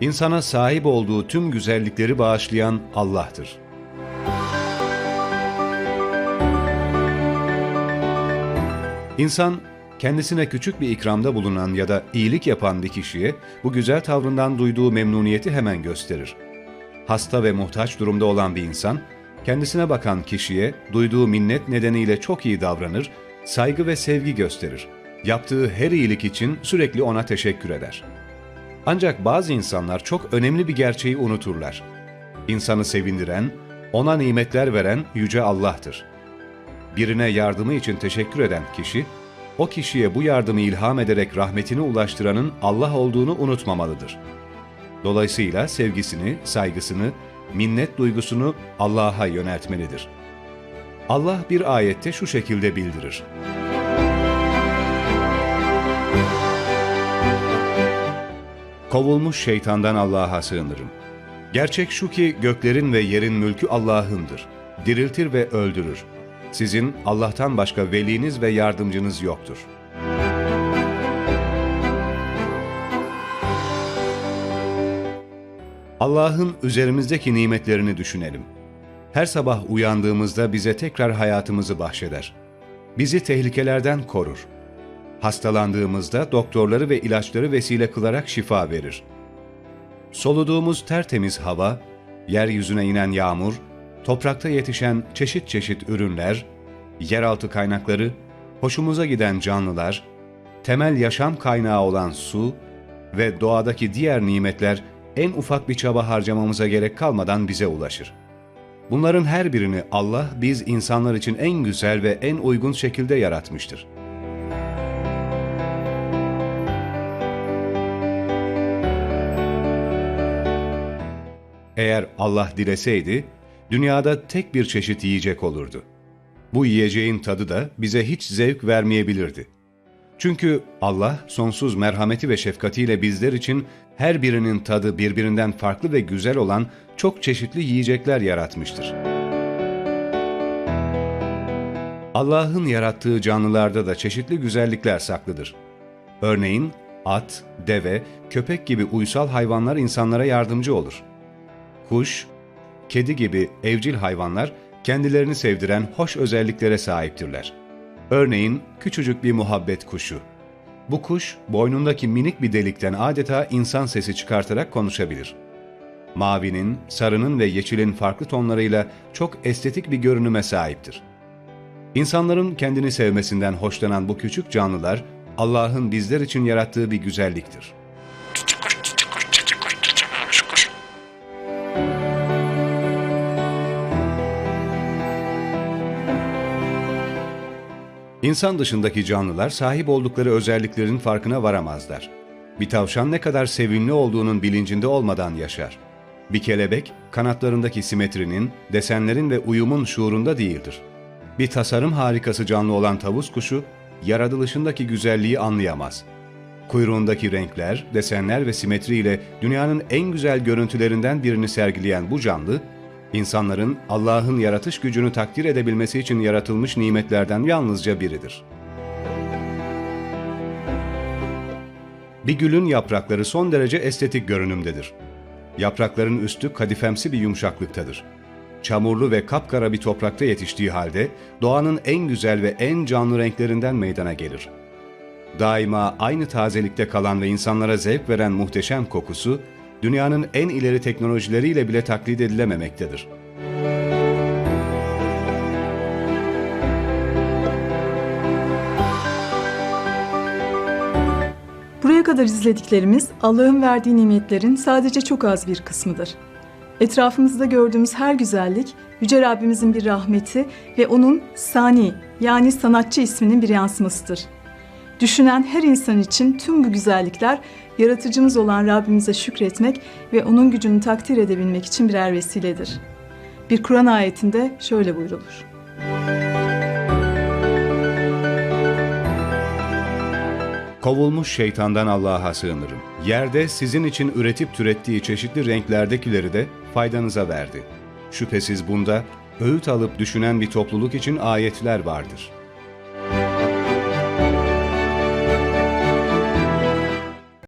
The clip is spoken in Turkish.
insana sahip olduğu tüm güzellikleri bağışlayan Allah'tır. İnsan, kendisine küçük bir ikramda bulunan ya da iyilik yapan bir kişiye bu güzel tavrından duyduğu memnuniyeti hemen gösterir. Hasta ve muhtaç durumda olan bir insan, kendisine bakan kişiye duyduğu minnet nedeniyle çok iyi davranır, saygı ve sevgi gösterir. Yaptığı her iyilik için sürekli ona teşekkür eder. Ancak bazı insanlar çok önemli bir gerçeği unuturlar. İnsanı sevindiren, ona nimetler veren Yüce Allah'tır. Birine yardımı için teşekkür eden kişi, o kişiye bu yardımı ilham ederek rahmetini ulaştıranın Allah olduğunu unutmamalıdır. Dolayısıyla sevgisini, saygısını, minnet duygusunu Allah'a yöneltmelidir. Allah bir ayette şu şekilde bildirir. Kovulmuş şeytandan Allah'a sığınırım. Gerçek şu ki göklerin ve yerin mülkü Allah'ındır. Diriltir ve öldürür. Sizin Allah'tan başka veliniz ve yardımcınız yoktur. Allah'ın üzerimizdeki nimetlerini düşünelim. Her sabah uyandığımızda bize tekrar hayatımızı bahşeder. Bizi tehlikelerden korur. Hastalandığımızda doktorları ve ilaçları vesile kılarak şifa verir. Soluduğumuz tertemiz hava, yeryüzüne inen yağmur, toprakta yetişen çeşit çeşit ürünler, yeraltı kaynakları, hoşumuza giden canlılar, temel yaşam kaynağı olan su ve doğadaki diğer nimetler en ufak bir çaba harcamamıza gerek kalmadan bize ulaşır. Bunların her birini Allah biz insanlar için en güzel ve en uygun şekilde yaratmıştır. Eğer Allah dileseydi, dünyada tek bir çeşit yiyecek olurdu. Bu yiyeceğin tadı da bize hiç zevk vermeyebilirdi. Çünkü Allah sonsuz merhameti ve şefkatiyle bizler için her birinin tadı birbirinden farklı ve güzel olan çok çeşitli yiyecekler yaratmıştır. Allah'ın yarattığı canlılarda da çeşitli güzellikler saklıdır. Örneğin at, deve, köpek gibi uysal hayvanlar insanlara yardımcı olur. Kuş, kedi gibi evcil hayvanlar kendilerini sevdiren hoş özelliklere sahiptirler. Örneğin küçücük bir muhabbet kuşu. Bu kuş boynundaki minik bir delikten adeta insan sesi çıkartarak konuşabilir. Mavinin, sarının ve yeşilin farklı tonlarıyla çok estetik bir görünüme sahiptir. İnsanların kendini sevmesinden hoşlanan bu küçük canlılar Allah'ın bizler için yarattığı bir güzelliktir. İnsan dışındaki canlılar sahip oldukları özelliklerin farkına varamazlar. Bir tavşan ne kadar sevimli olduğunun bilincinde olmadan yaşar. Bir kelebek kanatlarındaki simetrinin, desenlerin ve uyumun şuurunda değildir. Bir tasarım harikası canlı olan tavus kuşu, yaratılışındaki güzelliği anlayamaz. Kuyruğundaki renkler, desenler ve simetriyle dünyanın en güzel görüntülerinden birini sergileyen bu canlı, İnsanların Allah'ın yaratış gücünü takdir edebilmesi için yaratılmış nimetlerden yalnızca biridir. Bir gülün yaprakları son derece estetik görünümdedir. Yaprakların üstü kadifemsi bir yumuşaklıktadır. Çamurlu ve kapkara bir toprakta yetiştiği halde doğanın en güzel ve en canlı renklerinden meydana gelir. Daima aynı tazelikte kalan ve insanlara zevk veren muhteşem kokusu, dünyanın en ileri teknolojileriyle bile taklit edilememektedir. Buraya kadar izlediklerimiz Allah'ın verdiği nimetlerin sadece çok az bir kısmıdır. Etrafımızda gördüğümüz her güzellik Yüce Rabbimizin bir rahmeti ve onun sani yani sanatçı isminin bir yansımasıdır. Düşünen her insan için tüm bu güzellikler yaratıcımız olan Rabbimize şükretmek ve onun gücünü takdir edebilmek için birer vesiledir. Bir Kur'an ayetinde şöyle buyrulur. Kovulmuş şeytandan Allah'a sığınırım. Yerde sizin için üretip türettiği çeşitli renklerdekileri de faydanıza verdi. Şüphesiz bunda öğüt alıp düşünen bir topluluk için ayetler vardır.''